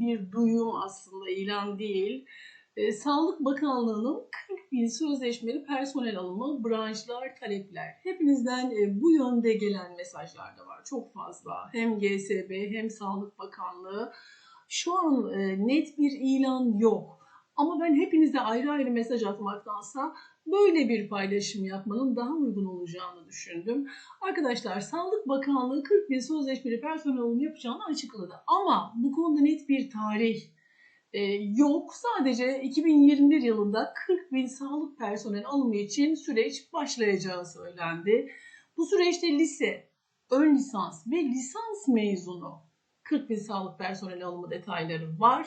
bir duyum aslında ilan değil. E, Sağlık Bakanlığı'nın 40 bin sözleşmeli personel alımı, branşlar, talepler. Hepinizden e, bu yönde gelen mesajlar da var. Çok fazla. Hem GSB hem Sağlık Bakanlığı. Şu an e, net bir ilan yok. Ama ben hepinize ayrı ayrı mesaj atmaktansa böyle bir paylaşım yapmanın daha uygun olacağını düşündüm. Arkadaşlar Sağlık Bakanlığı 40 bin sözleşmeli personel alımı yapacağını açıkladı. Ama bu konuda net bir tarih e, yok. Sadece 2021 yılında 40 bin sağlık personel alımı için süreç başlayacağı söylendi. Bu süreçte lise, ön lisans ve lisans mezunu 40 bin sağlık personel alımı detayları var.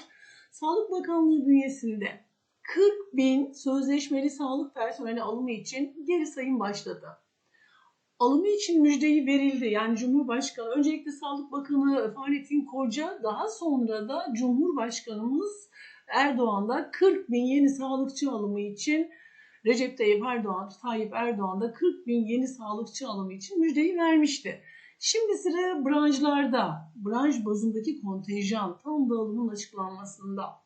Sağlık Bakanlığı bünyesinde 40 bin sözleşmeli sağlık personeli alımı için geri sayım başladı. Alımı için müjdeyi verildi. Yani Cumhurbaşkanı, öncelikle Sağlık Bakanı Fahrettin Koca, daha sonra da Cumhurbaşkanımız Erdoğan da 40 bin yeni sağlıkçı alımı için Recep Tayyip Erdoğan, Tayyip Erdoğan da 40 bin yeni sağlıkçı alımı için müjdeyi vermişti. Şimdi sıra branşlarda, branş bazındaki kontenjan tam dağılımın açıklanmasında.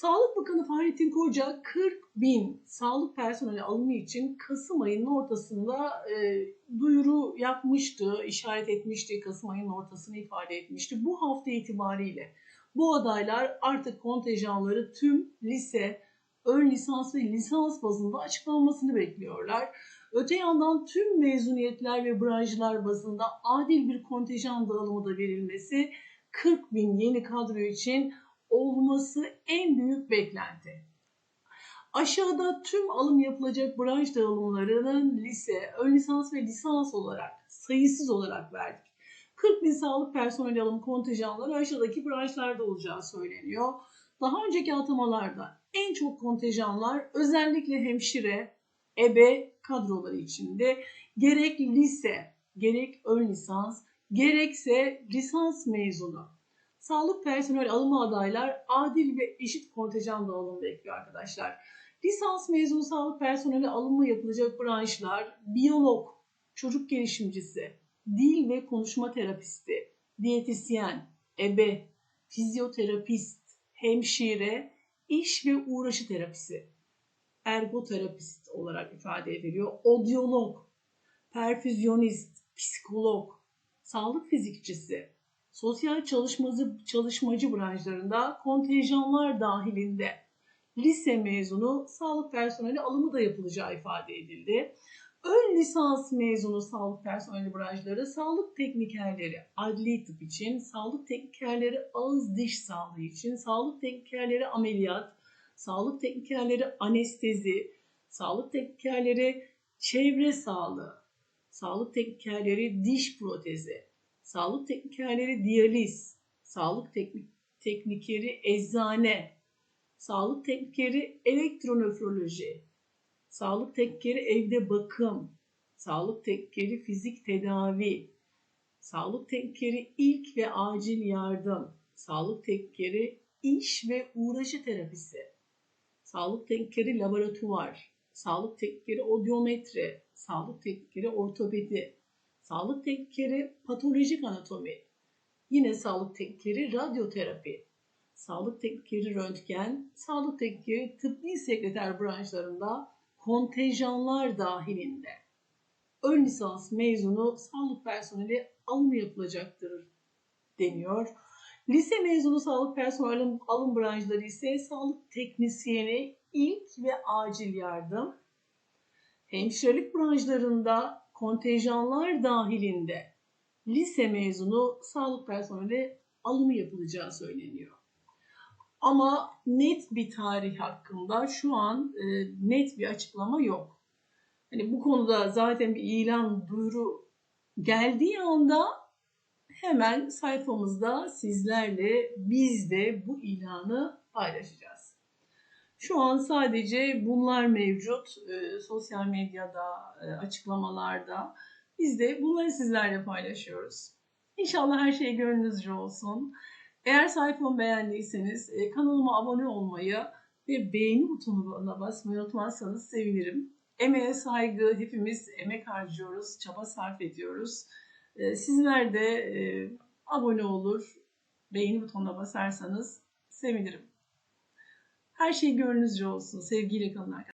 Sağlık Bakanı Fahrettin Koca 40 bin sağlık personeli alımı için Kasım ayının ortasında e, duyuru yapmıştı, işaret etmişti, Kasım ayının ortasını ifade etmişti. Bu hafta itibariyle bu adaylar artık kontenjanları tüm lise, ön lisans ve lisans bazında açıklanmasını bekliyorlar. Öte yandan tüm mezuniyetler ve branşlar bazında adil bir kontenjan dağılımı da verilmesi 40 bin yeni kadro için olması en büyük beklenti. Aşağıda tüm alım yapılacak branş dağılımlarının lise, ön lisans ve lisans olarak sayısız olarak verdik. 40 bin sağlık personeli alım kontenjanları aşağıdaki branşlarda olacağı söyleniyor. Daha önceki atamalarda en çok kontenjanlar özellikle hemşire, ebe kadroları içinde gerek lise, gerek ön lisans, gerekse lisans mezunu sağlık personel alımı adaylar adil ve eşit kontenjan dağılımı bekliyor arkadaşlar. Lisans mezunu sağlık personeli alımı yapılacak branşlar biyolog, çocuk gelişimcisi, dil ve konuşma terapisti, diyetisyen, ebe, fizyoterapist, hemşire, iş ve uğraşı terapisi, ergoterapist olarak ifade ediliyor, odyolog, perfüzyonist, psikolog, sağlık fizikçisi, sosyal çalışmacı, çalışmacı branşlarında kontenjanlar dahilinde lise mezunu sağlık personeli alımı da yapılacağı ifade edildi. Ön lisans mezunu sağlık personeli branşları, sağlık teknikerleri adli tıp için, sağlık teknikerleri ağız diş sağlığı için, sağlık teknikerleri ameliyat, sağlık teknikerleri anestezi, sağlık teknikerleri çevre sağlığı, sağlık teknikerleri diş protezi, sağlık teknikerleri diyaliz, sağlık teknik, teknikeri eczane, sağlık teknikeri elektronefroloji, sağlık teknikeri evde bakım, sağlık teknikeri fizik tedavi, sağlık teknikeri ilk ve acil yardım, sağlık teknikeri iş ve uğraşı terapisi, sağlık teknikeri laboratuvar, sağlık teknikeri odyometre, sağlık teknikeri ortopedi, sağlık teknikeri patolojik anatomi, yine sağlık teknikeri radyoterapi, sağlık teknikeri röntgen, sağlık teknikeri tıbbi sekreter branşlarında kontenjanlar dahilinde. Ön lisans mezunu sağlık personeli alımı yapılacaktır deniyor. Lise mezunu sağlık personeli alım branşları ise sağlık teknisyeni, ilk ve acil yardım, hemşirelik branşlarında kontenjanlar dahilinde lise mezunu sağlık personeli alımı yapılacağı söyleniyor. Ama net bir tarih hakkında şu an e, net bir açıklama yok. Hani bu konuda zaten bir ilan, duyuru geldiği anda hemen sayfamızda sizlerle biz de bu ilanı paylaşacağız. Şu an sadece bunlar mevcut e, sosyal medyada, e, açıklamalarda. Biz de bunları sizlerle paylaşıyoruz. İnşallah her şey gönlünüzce olsun. Eğer sayfamı beğendiyseniz e, kanalıma abone olmayı ve beğeni butonuna basmayı unutmazsanız sevinirim. Emeğe saygı, hepimiz emek harcıyoruz, çaba sarf ediyoruz. E, sizler de e, abone olur, beğeni butonuna basarsanız sevinirim. Her şey gönlünüzce olsun. Sevgiyle kalın arkadaşlar.